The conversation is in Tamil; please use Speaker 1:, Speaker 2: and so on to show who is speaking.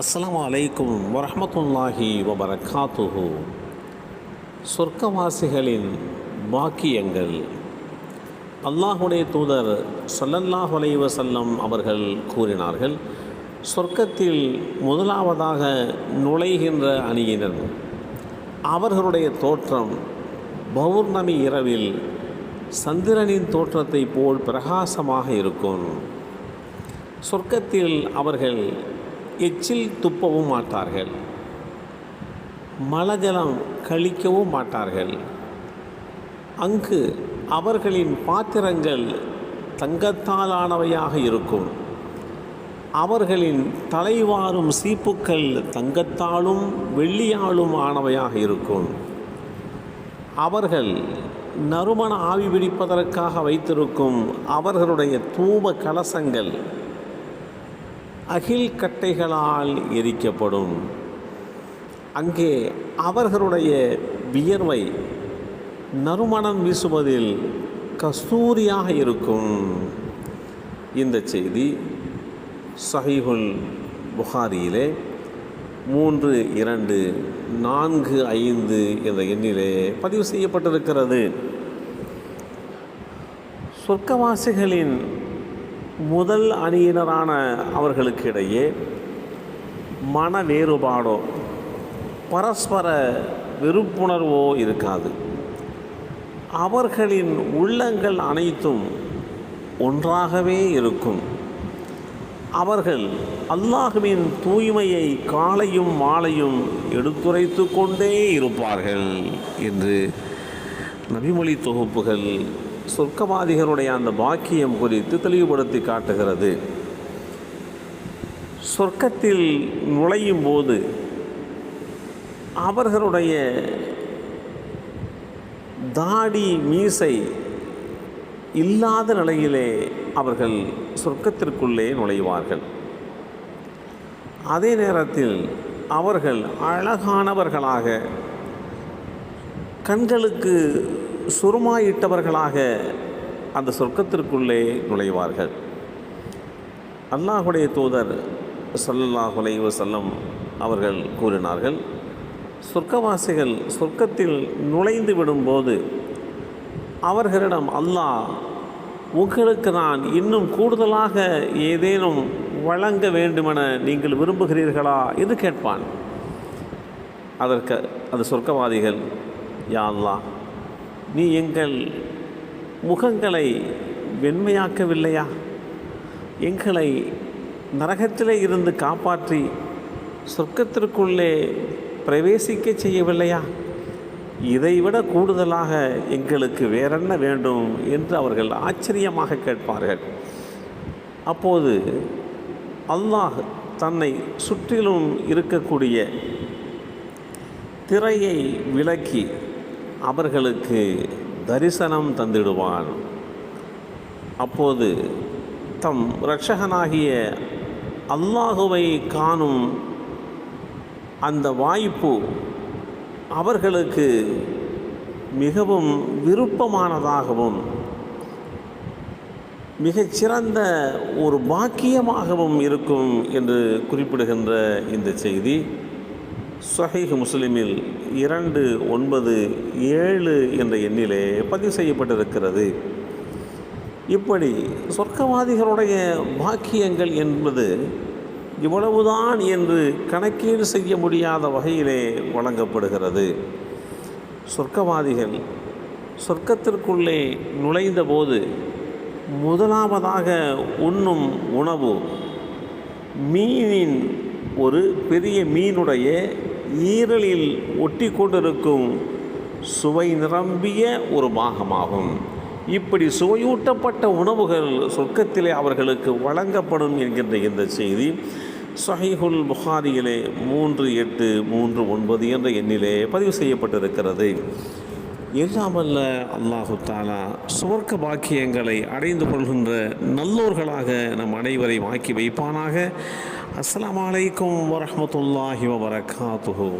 Speaker 1: அஸ்லாம் அலைக்கும் வரமத்துல்லாஹி வபரகாத்துஹு. சொர்க்கவாசிகளின் பாக்கியங்கள். அல்லாஹுடைய தூதர் சல்லல்லாஹ் வலைவசல்லம் அவர்கள் கூறினார்கள் சொர்க்கத்தில் முதலாவதாக நுழைகின்ற அணியினர் அவர்களுடைய தோற்றம் பௌர்ணமி இரவில் சந்திரனின் தோற்றத்தை போல் பிரகாசமாக இருக்கும். சொர்க்கத்தில் அவர்கள் எச்சில் துப்பவும் மாட்டார்கள். மலஜலம் கழிக்கவும் மாட்டார்கள். அங்கு அவர்களின் பாத்திரங்கள் தங்கத்தாலானவையாக இருக்கும். அவர்களின் தலைவாரும் சீப்புக்கள் தங்கத்தாலும் வெள்ளியாலும் ஆனவையாக இருக்கும். அவர்கள் நறுமண ஆவி பிடிப்பதற்காக வைத்திருக்கும் அவர்களுடைய தூப கலசங்கள் அகில் கட்டைகளால் எரிக்கப்படும். அங்கே அவர்களுடைய வியர்வை நறுமணம் வீசுவதில் கஸ்தூரியாக இருக்கும். இந்த செய்தி சஹிஹுல் புகாரியிலே மூன்று இரண்டு நான்கு ஐந்து என்ற எண்ணிலே பதிவு செய்யப்பட்டிருக்கிறது. சொர்க்கவாசிகளின் முதல் அணியினரான அவர்களுக்கு இடையே மன வேறுபாடோ பரஸ்பர வெறுப்புணர்வோ இருக்காது. அவர்களின் உள்ளங்கள் அனைத்தும் ஒன்றாகவே இருக்கும். அவர்கள் அல்லாஹுவின் தூய்மையை காலையும் மாலையும் எடுத்துரைத்து கொண்டே இருப்பார்கள் என்று நபிமொழி தொகுப்புகள் சொர்க்கவாதிகளுடைய அந்த பாக்கியம் குறித்து தெளிவுபடுத்தி காட்டுகிறது. சொர்க்கத்தில் நுழையும் போது அவர்களுடைய தாடி மீசை இல்லாத நிலையிலே அவர்கள் சொர்க்கத்திற்குள்ளே நுழைவார்கள். அதே நேரத்தில் அவர்கள் அழகானவர்களாக கண்களுக்கு சுருமாயிட்டவர்களாக அந்த சொர்க்கத்திற்குள்ளே நுழைவார்கள். அல்லாஹுடைய தூதர் சல்லல்லாஹ் அலைஹி வஸல்லம் அவர்கள் கூறினார்கள் சொர்க்கவாசிகள் சொர்க்கத்தில் நுழைந்து விடும்போது அவர்களிடம் அல்லாஹ் உங்களுக்கு நான் இன்னும் கூடுதலாக ஏதேனும் வழங்க வேண்டுமென நீங்கள் விரும்புகிறீர்களா? என்று கேட்பான். அதற்கு அது சொர்க்கவாதிகள் யா அல்லாஹ் நீ எங்கள் முகங்களை வெண்மையாக்கவில்லையா? எங்களை நரகத்திலே இருந்து காப்பாற்றி சொர்க்கத்திற்குள்ளே பிரவேசிக்க செய்யவில்லையா? இதைவிட கூடுதலாக எங்களுக்கு வேறென்ன வேண்டும் என்று அவர்கள் ஆச்சரியமாக கேட்பார்கள். அப்போது அல்லாஹ் தன்னை சுற்றிலும் இருக்கக்கூடிய திரையை விலக்கி அவர்களுக்கு தரிசனம் தந்திடுவான். அப்போது தம் இரட்சகனாகிய அல்லாஹுவை காணும் அந்த வாய்ப்பு அவர்களுக்கு மிகவும் விருப்பமானதாகவும் மிகச்சிறந்த ஒரு பாக்கியமாகவும் இருக்கும் என்று குறிப்பிடுகின்ற இந்த செய்தி. சஹீஹ் முஸ்லிமில் இரண்டு ஒன்பது ஏழு என்ற எண்ணிலே பதிவு செய்யப்பட்டிருக்கிறது. இப்படி சொர்க்கவாதிகளுடைய பாக்கியங்கள் என்பது இவ்வளவுதான் என்று கணக்கீடு செய்ய முடியாத வகையிலே வழங்கப்படுகிறது. சொர்க்கவாதிகள் சொர்க்கத்திற்குள்ளே நுழைந்தபோது முதலாவதாக உண்ணும் உணவு மீனின் ஒரு பெரிய மீனுடைய ஈரலில் ஒட்டி கொண்டிருக்கும் சுவை நிரம்பிய ஒரு பாகமாகும். இப்படி சுவையூட்டப்பட்ட உணவுகள் சொர்க்கத்திலே அவர்களுக்கு வழங்கப்படும் என்கின்ற இந்த செய்தி சஹிஹுல் புகாரியிலே மூன்று எட்டு மூன்று ஒன்பது என்ற எண்ணிலே பதிவு செய்யப்பட்டிருக்கிறது. எல்லாமல்ல அல்லாஹு தாலா சுவர்க்க பாக்கியங்களை அடைந்து கொள்கின்ற நல்லோர்களாக நம் அனைவரையும் ஆக்கி வைப்பானாக. அஸ்லாம் வலைக்கம் வரமத்துல்லாஹி வபரகாத்துஹு.